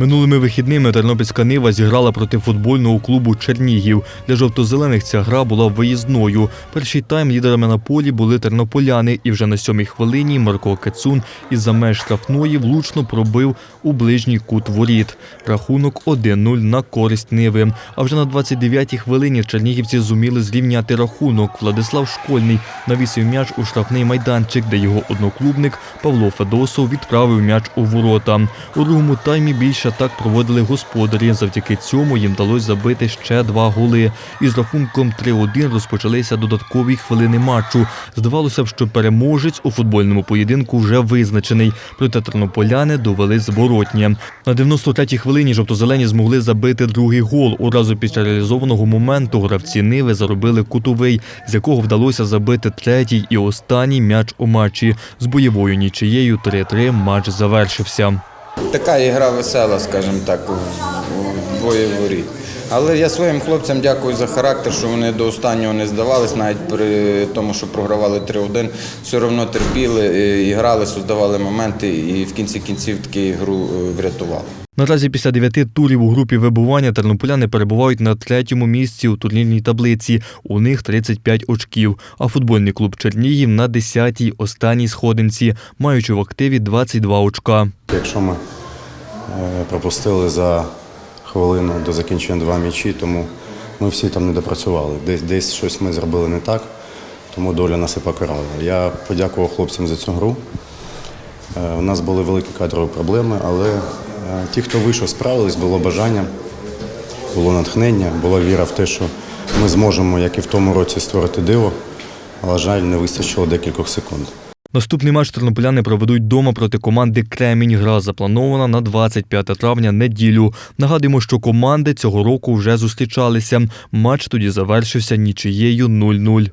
Минулими вихідними Тернопільська Нива зіграла проти футбольного клубу Чернігів. Для жовто-зелених ця гра була виїзною. Перший тайм лідерами на полі були тернополяни, і вже на сьомій хвилині Марко Кацун із-за меж штрафної влучно пробив у ближній кут воріт. Рахунок 1-0 на користь Ниви. А вже на 29-й хвилині чернігівці зуміли зрівняти рахунок. Владислав Школьний навісив м'яч у штрафний майданчик, де його одноклубник Павло Федосов відправив м'яч у ворота. У другому таймі більше так проводили господарі. Завдяки цьому їм вдалося забити ще два голи. Із рахунком 3-1 розпочалися додаткові хвилини матчу. Здавалося б, що переможець у футбольному поєдинку вже визначений. Проте тернополяни довели зворотнє. На 93-й хвилині жовто-зелені змогли забити другий гол. Одразу після реалізованого моменту гравці Ниви заробили кутовий, з якого вдалося забити третій і останній м'яч у матчі. З бойовою нічиєю 3-3 матч завершився. Така ігра весела, скажімо так, двоє воріт. Але я своїм хлопцям дякую за характер, що вони до останнього не здавались, навіть при тому, що програвали 3-1, все одно терпіли, е, і грали, создавали моменти і в кінці кінців таки ігру е, врятували. Наразі після дев'яти турів у групі вибування тернополяни перебувають на третьому місці у турнірній таблиці. У них 35 очків. А футбольний клуб Чернігів на 10-й останній сходинці, маючи в активі 22 очка. Якщо ми пропустили за хвилину до закінчення два м'ячі, тому ми всі там не допрацювали. Десь, десь щось ми зробили не так, тому доля нас і покарала. Я подякував хлопцям за цю гру. Е, У нас були великі кадрові проблеми, але е, ті, хто вийшов, справились, було бажання, було натхнення, була віра в те, що ми зможемо, як і в тому році, створити диво. Але, жаль, не вистачило декількох секунд. Наступний матч тернополяни проведуть дома проти команди Кремінь. Гра запланована на 25 травня неділю. Нагадуємо, що команди цього року вже зустрічалися. Матч тоді завершився нічиєю 0-0.